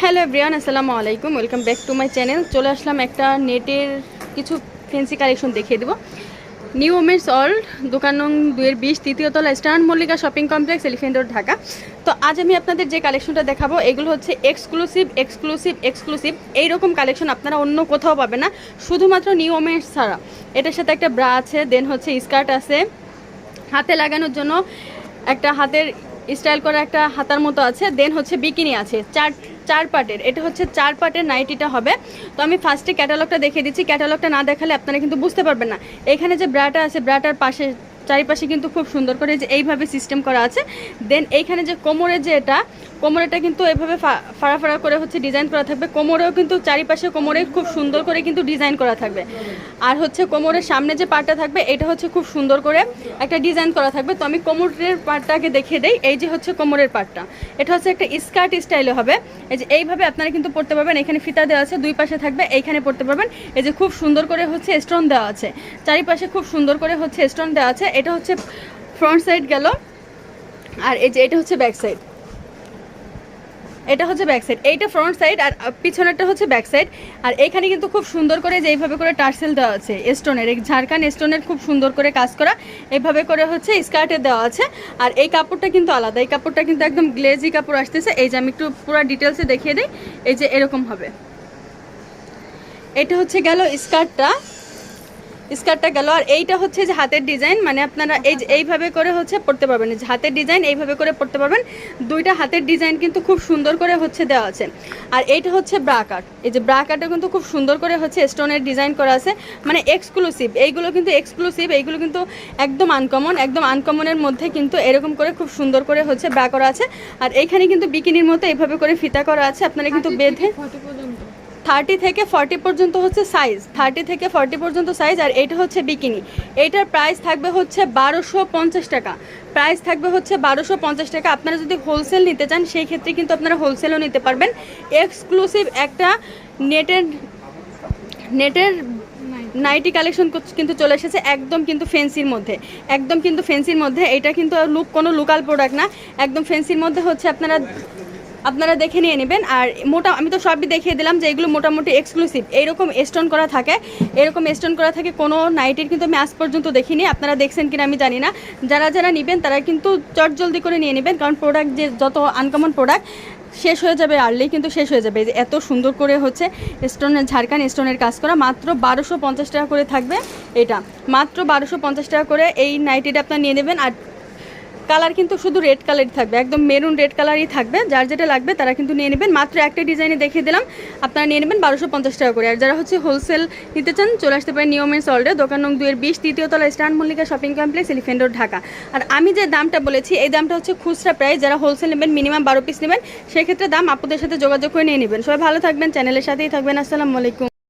Hello everyone আসসালামু আলাইকুম welcome back to my channel চলে আসলাম একটা নেটের কিছু ফেন্সি কালেকশন দেখিয়ে দেবো। নিউ ওমেন্স অল্ড দোকান নং দুয়ের বিশ, তৃতীয় তলা Eastern Mallika shopping complex elephant road Dhaka. তো আজ আমি আপনাদের যে কালেকশনটা দেখাবো, এগুলো হচ্ছে এক্সক্লুসিভ এক্সক্লুসিভ এক্সক্লুসিভ এইরকম কালেকশন আপনারা অন্য কোথাও পাবেন না, শুধুমাত্র নিউ ওমেন্স ছাড়া। এটার সাথে একটা ব্রা আছে দেন হচ্ছে স্কার্ট আছে। হাতে লাগানোর জন্য একটা হাতের স্টাইল করা একটা হাতার মতো আছে দেন হচ্ছে বিকিনি আছে। চার চার পার্টের এটা হচ্ছে চার পার্টের নাইটিটা হবে। তো আমি ফার্স্টে ক্যাটালগটা দেখিয়ে দিচ্ছি। ক্যাটালগটা না দেখালে আপনারা কিন্তু বুঝতে পারবেন না। এখানে যে ব্রাটা আছে, ব্রাটার পাশে, চারিপাশে কিন্তু খুব সুন্দর করে যে এইভাবে সিস্টেম করা আছে। দেন এইখানে যে কোমরে যে এটা কোমরেটা কিন্তু এভাবে ফাড়া ফাড়া করে হচ্ছে ডিজাইন করা থাকবে। কোমরেও কিন্তু চারিপাশে কোমরে খুব সুন্দর করে কিন্তু ডিজাইন করা থাকবে। আর হচ্ছে কোমরের সামনে যে পার্টটা থাকবে, এটা হচ্ছে খুব সুন্দর করে একটা ডিজাইন করা থাকবে। তো আমি কোমরের পার্টটাকে দেখিয়ে দেই। এই যে হচ্ছে কোমরের পার্টটা এটা হচ্ছে একটা স্কার্ট স্টাইলে হবে। এই যে এইভাবে আপনারা কিন্তু পড়তে পারবেন। এখানে ফিতা দেওয়া আছে, দুই পাশে থাকবে। এইখানে পড়তে পারবেন। এই যে খুব সুন্দর করে হচ্ছে স্টোন দেওয়া আছে। চারিপাশে খুব সুন্দর করে হচ্ছে স্টোন দেওয়া আছে। এটা হচ্ছে ফ্রন্ট সাইড গেল। আর এই যে এটা হচ্ছে ব্যাক সাইড এটা হচ্ছে ব্যাক সাইড এইটা ফ্রন্ট সাইড আর পিছনেরটা হচ্ছে ব্যাক সাইড আর এখানে কিন্তু খুব সুন্দর করে যে এইভাবে করে টার্সেল দেওয়া আছে স্টোনের এই ঝাড়খান স্টোনের খুব সুন্দর করে কাজ করা এইভাবে করে হচ্ছে স্কার্টে দেওয়া আছে। আর এই কাপড়টা কিন্তু আলাদা, এই কাপড়টা কিন্তু একদম গ্লেজি কাপড় আসতেছে। এই যে আমি একটু পুরো ডিটেলসে দেখিয়ে দিই, এই যে এরকম হবে। এটা হচ্ছে গেল স্কার্টটা স্কার্টটা গেল। আর এইটা হচ্ছে যে হাতের ডিজাইন মানে আপনারা এই যে এইভাবে করে হচ্ছে পড়তে পারবেন। যে হাতের ডিজাইন এইভাবে করে পড়তে পারবেন। দুইটা হাতের ডিজাইন কিন্তু খুব সুন্দর করে হচ্ছে দেওয়া আছে। আর এইটা হচ্ছে ব্রা কাট এই যে ব্রা কাটটা কিন্তু খুব সুন্দর করে হচ্ছে স্টোনের ডিজাইন করা আছে। মানে এক্সক্লুসিভ। এইগুলো কিন্তু এক্সক্লুসিভ এইগুলো কিন্তু একদম আনকমন একদম আনকমনের মধ্যে কিন্তু এরকম করে খুব সুন্দর করে হচ্ছে ব্রা করা আছে। আর এইখানে কিন্তু বিকিনির মতো এইভাবে করে ফিতা করা আছে। আপনারা কিন্তু বেঁধে থার্টি থেকে ফর্টি পর্যন্ত হচ্ছে সাইজ, থার্টি থেকে ফর্টি পর্যন্ত সাইজ আর এইটা হচ্ছে বিকিনি। এইটার প্রাইস থাকবে হচ্ছে বারোশো পঞ্চাশ টাকা। প্রাইস থাকবে হচ্ছে বারোশো পঞ্চাশ টাকা। আপনারা যদি হোলসেল নিতে চান, সেই ক্ষেত্রে কিন্তু আপনারা হোলসেলও নিতে পারবেন। এক্সক্লুসিভ একটা নেটের নেটের নাইটি কালেকশন কিন্তু চলে এসেছে একদম কিন্তু ফেন্সির মধ্যে। একদম কিন্তু ফেন্সির মধ্যে। এটা কিন্তু লুক কোনো লোকাল প্রোডাক্ট না। একদম ফেন্সির মধ্যে হচ্ছে আপনারা আপনারা দেখে নিয়ে নেবেন। আর মোটা, আমি তো সবই দেখিয়ে দিলাম যে এগুলো মোটামুটি এক্সক্লুসিভ এইরকম স্টোন করা থাকে। এরকম স্টোন করা থাকে, কোনো নাইটের কিন্তু আমি আজ পর্যন্ত দেখিনি। আপনারা দেখছেন কিনা আমি জানি না। যারা যারা নেবেন, তারা কিন্তু চট জলদি করে নিয়ে নেবেন। কারণ প্রোডাক্ট যে যত আনকমন প্রোডাক্ট শেষ হয়ে যাবে আর্লি কিন্তু শেষ হয়ে যাবে। এত সুন্দর করে হচ্ছে স্টোনের ঝাড়খান স্টোনের কাজ করা, মাত্র বারোশো টাকা করে থাকবে এটা। মাত্র বারোশো টাকা করে এই নাইটিটা আপনার নিয়ে নেবেন। আর কালার কিন্তু শুধু রেড কালারই থাকবে, একদম মেরুন রেড কালারই থাকবে। যার যেটা লাগবে তারা কিন্তু নিয়ে নেবেন। মাত্র একটা ডিজাইনে দেখিয়ে দিলাম। আপনারা নিয়ে নেবেন বারোশো পঞ্চাশ টাকা করে। আর যারা হচ্ছে হোলসেল নিতে চান, চলে আসতে পারেন নিয়মের সল্টে দোকান নং দুয়ের বিশ, তৃতীয় তলা Eastern Mallika shopping complex elephant road Dhaka. আর আমি যে দামটা বলেছি, এই দামটা হচ্ছে খুচরা প্রাইস। যারা হোলসেল নেবেন মিনিমাম বারো পিস নেবেন, সেক্ষেত্রে দাম আপনাদের সাথে যোগাযোগ করে নিয়ে নেবেন। সবাই ভালো থাকবেন চ্যানেলের সাথেই থাকবেন। আসসালামু আলাইকুম।